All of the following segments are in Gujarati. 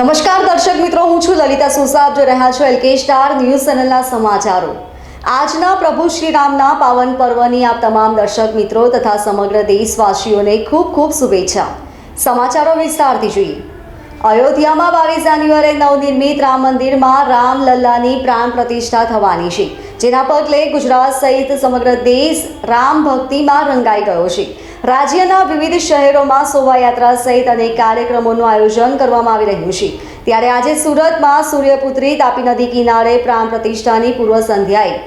નમસ્કાર દર્શક મિત્રો, હું છું લલિતા સોસા. જો રહ્યા છો એલકે સ્ટાર ન્યૂઝ ચેનલના સમાચારો. આજના પ્રભુ શ્રી રામના પાવન પર્વની આપ તમામ દર્શક મિત્રો તથા સમગ્ર દેશવાસીઓને ખૂબ ખૂબ શુભેચ્છા. સમાચારો વિસ્તારથી જોઈએ. અયોધ્યામાં બાવીસ જાન્યુઆરીએ નવનિર્મિત રામ મંદિરમાં રામલલ્લાની પ્રાણ પ્રતિષ્ઠા થવાની છે, જેના પગલે ગુજરાત સહિત સમગ્ર દેશ રામ ભક્તિમાં રંગાઈ ગયો છે. રાજ્યના વિવિધ શહેરોમાં શોભાયાત્રા સહિત અનેક કાર્યક્રમોનું આયોજન કરવામાં આવી રહ્યું છે. ત્યારે આજે સુરતમાં સૂર્યપુત્રી તાપી નદી કિનારે પ્રાણ પ્રતિષ્ઠાની પૂર્વ સંધ્યાએ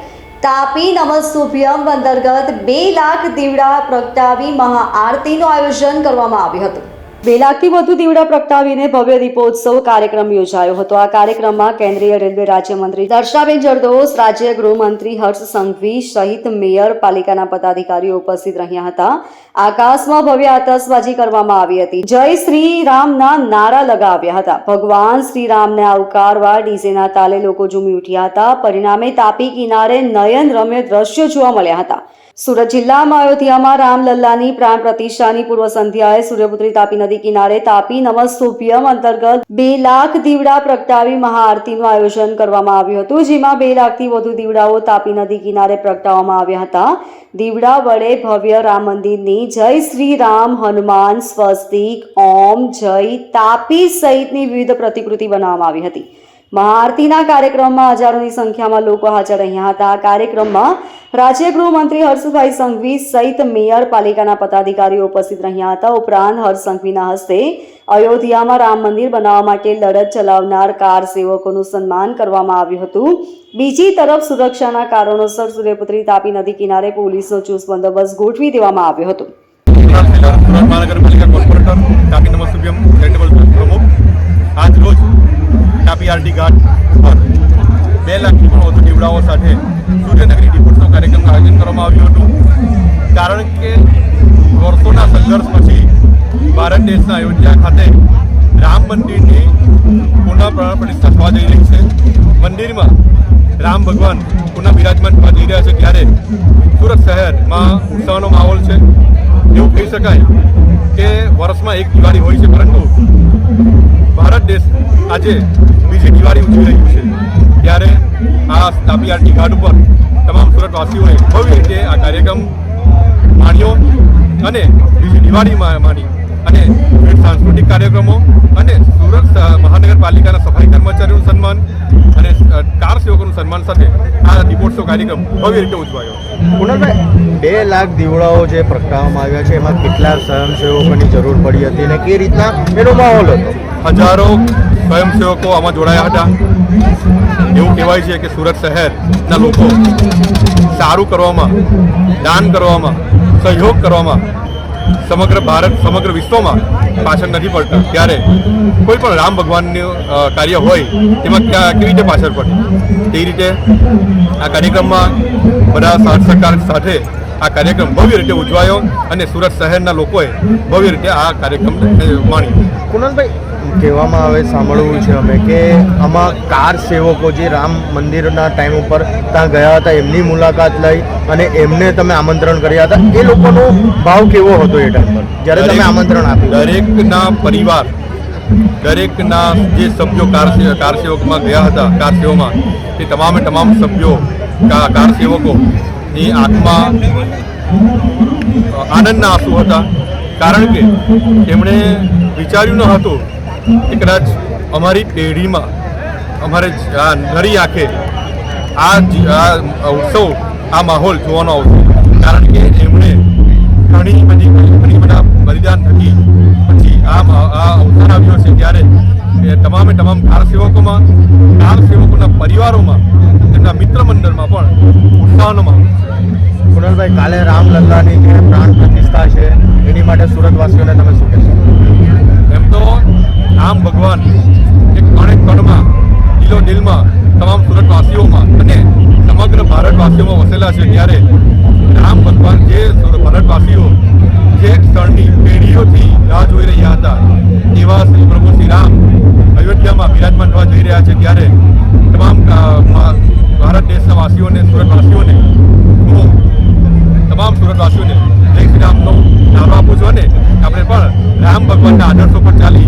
તાપી નમસ્તુભ્યમ અંતર્ગત બે લાખ દીવડા પ્રગટાવી મહાઆરતીનું આયોજન કરવામાં આવ્યું હતું. બે લાખથી વધુ દીવડા પ્રગટાવીને ભવ્ય દીપોત્સવ કાર્યક્રમ યોજાયો હતો. આ કાર્યક્રમમાં કેન્દ્રીય રેલવે રાજ્યમંત્રી દર્શાબેન જરદોસ, રાજ્ય ગૃહમંત્રી હર્ષ સંઘવી સહિત મેયર, પાલિકાના પદાધિકારીઓ ઉપસ્થિત રહ્યા હતા. આકાશમાં ભવ્ય આતશબાજી કરવામાં આવી હતી. જય શ્રી રામના નારા લગાવ્યા હતા. ભગવાન શ્રી રામને આવકારવા ડીજેના તાલે લોકો ઝૂમી ઉઠ્યા હતા. પરિણામે તાપી કિનારે નયન રમ્ય દ્રશ્યો જોવા મળ્યા હતા. સુરત જિલ્લામાં અયોધ્યામાં રામલલ્લાની પ્રાણ પ્રતિષ્ઠાની પૂર્વ સંધ્યાએ સૂર્યપુત્રી તાપી નદી કિનારે તાપી નમસ્તુભ્યમ અંતર્ગત બે લાખ દીવડા પ્રગટાવી મહાઆરતીનું આયોજન કરવામાં આવ્યું હતું, જેમાં બે લાખથી વધુ દીવડાઓ તાપી નદી કિનારે પ્રગટાવવામાં આવ્યા હતા. દીવડા વડે ભવ્ય રામ મંદિરની જય શ્રી રામ, હનુમાન, સ્વસ્તિક, ઓમ, જય, તાપી સહિતની વિવિધ પ્રતિકૃતિ બનાવવામાં આવી હતી. મહાઆરતીના કાર્યક્રમમાં હજારોની સંખ્યામાં લોકો હાજર રહ્યા હતા. કાર્યક્રમમાં રાજ્ય ગૃહમંત્રી હર્ષભાઈ સંઘવી સહિત મેયર પાલિકાના પદાધિકારીઓ ઉપસ્થિત રહ્યા હતા. ઉપરાંત હર્ષ સંઘવીના હસ્તે અયોધ્યામાં રામ મંદિર બનાવવા માટે લડત ચલાવનાર કાર સેવકોનું સન્માન કરવામાં આવ્યું હતું. બીજી તરફ સુરક્ષાના કારણોસર સૂર્યપુત્રી તાપી નદી કિનારે પોલીસનો ચુસ્ત બંદોબસ્ત ગોઠવી દેવામાં આવ્યો હતો. આજ રોજ તાપી આરટી ઘાટ પર બે લાખથી પણ વધુ દીવડાઓ સાથે સૂર્યનગરી દીપોત્સવ કાર્યક્રમનું આયોજન કરવામાં આવ્યું હતું. કારણ કે વર્ષોના સંઘર્ષ પછી ભારત દેશના અયોધ્યા ખાતે રામ મંદિરની પુનઃ પ્રાણ પ્રતિષ્ઠા થવા જઈ રહી છે. મંદિરમાં રામ ભગવાન પુનઃ બિરાજમાન થવા જઈ રહ્યા છે ત્યારે સુરત શહેરમાં ઉત્સવનો માહોલ છે. શકાય કે વર્ષમાં એક દિવાળી હોય છે, પરંતુ ભારત દેશ આજે બીજી દિવાળી ઉજવી રહ્યું છે. ત્યારે આ તાપી આરટી ઘાટ ઉપર તમામ સુરતવાસીઓએ ભવ્ય રીતે આ કાર્યક્રમ માણ્યો અને બીજી દિવાળી માણી અને સાંસ્કૃતિક કાર્યક્રમો અને મહાનગરપાલિકાના સફાઈ કર્મચારીઓનું સન્માન અને કાર સેવકોનું સન્માન સાથે આ દીપોત્સવ કાર્યક્રમ ભવ્ય રીતે ઉજવાયો. કુણાલભાઈ બે લાખ દીવડાઓ જે પ્રગટાવવામાં આવ્યા છે એમાં કેટલા સ્વયંસેવકોની જરૂર પડી હતી અને કે રીતના એનો માહોલ હતો? હજારો સ્વયંસેવકો આમાં જોડાયા હતા. એવું કહેવાય છે કે સુરત શહેરના લોકો સારું કરવામાં દાન કરવામાં સહયોગ કરવામાં સમગ્ર ભારત, સમગ્ર વિશ્વમાં પાછળ નથી પડતા. ત્યારે કોઈ પણ રામ ભગવાનનું કાર્ય હોય, તેમાં કેવી રીતે પાછળ પડે? તે રીતે આ કાર્યક્રમમાં બધા સાથ સહકાર સાથે આ કાર્યક્રમ ભવ્ય રીતે ઉજવાયો અને સુરત શહેરના લોકોએ ભવ્ય રીતે આ કાર્યક્રમ માણ્યો. કુણાલભાઈ કહેવામાં આવે સાંભળવું છે અમે કે આમાં કાર સેવકો જે રામ મંદિરના ટાઈમ ઉપર ત્યાં ગયા હતા એમની મુલાકાત લઈ અને એમને તમે આમંત્રણ કર્યા હતા. એ લોકોનો ભાવ કેવો હતો એ ટાઈમ પર? જ્યારે તમે આમંત્રણ આપ્યું. દરેકના પરિવાર દરેકના જે સભ્યો કાર કાર સેવકમાં ગયા હતા કાર સેવામાં તે તમામે તમામ સભ્યો કા- કાર સેવકોની આંખમાં આનંદના આંસુ હતા. કારણ કે તેમણે વિચાર્યું ન હતું કે કદાચ અમારી પેઢીમાં અમારે નરી આંખે આ ઉત્સવ આ માહોલ જોવાનો આવશે. કારણ કે એમણે ઘણી બધી ઘણી બધા બલિદાન થકી પછી આ અવસર આવ્યો છે ત્યારે તમામે તમામ કાર સેવકોમાં કાર સેવકોના પરિવારોમાં તેમના મિત્ર મંડળમાં પણ ઉત્સાહનો માહોલ કુણાલભાઈ કાલે રામલલ્લાની જે પ્રાણ પ્રતિષ્ઠા છે એની માટે સુરતવાસીઓને તમે શું કહેશો? એમ તો રામ ભગવાન એક કણે કણમાં દિલો દિલમાં તમામ સુરતવાસીઓમાં અને સમગ્ર ભારતવાસીઓમાં વસેલા છે ત્યારે રામ ભગવાન જે સુરત ભારતવાસીઓ જે ક્ષણની પેઢીઓથી રાહ જોઈ રહ્યા હતા, એવા શ્રી પ્રભુ શ્રી રામ અયોધ્યામાં બિરાજમાન થવા જઈ રહ્યા છે ત્યારે તમામ ભારત દેશના વાસીઓને સુરતવાસીઓને, હું, તમામ સુરતવાસીઓને જય શ્રી રામ રામનો નામ આપું છું અને આપણે પણ રામ ભગવાનના આદર્શો પર ચાલી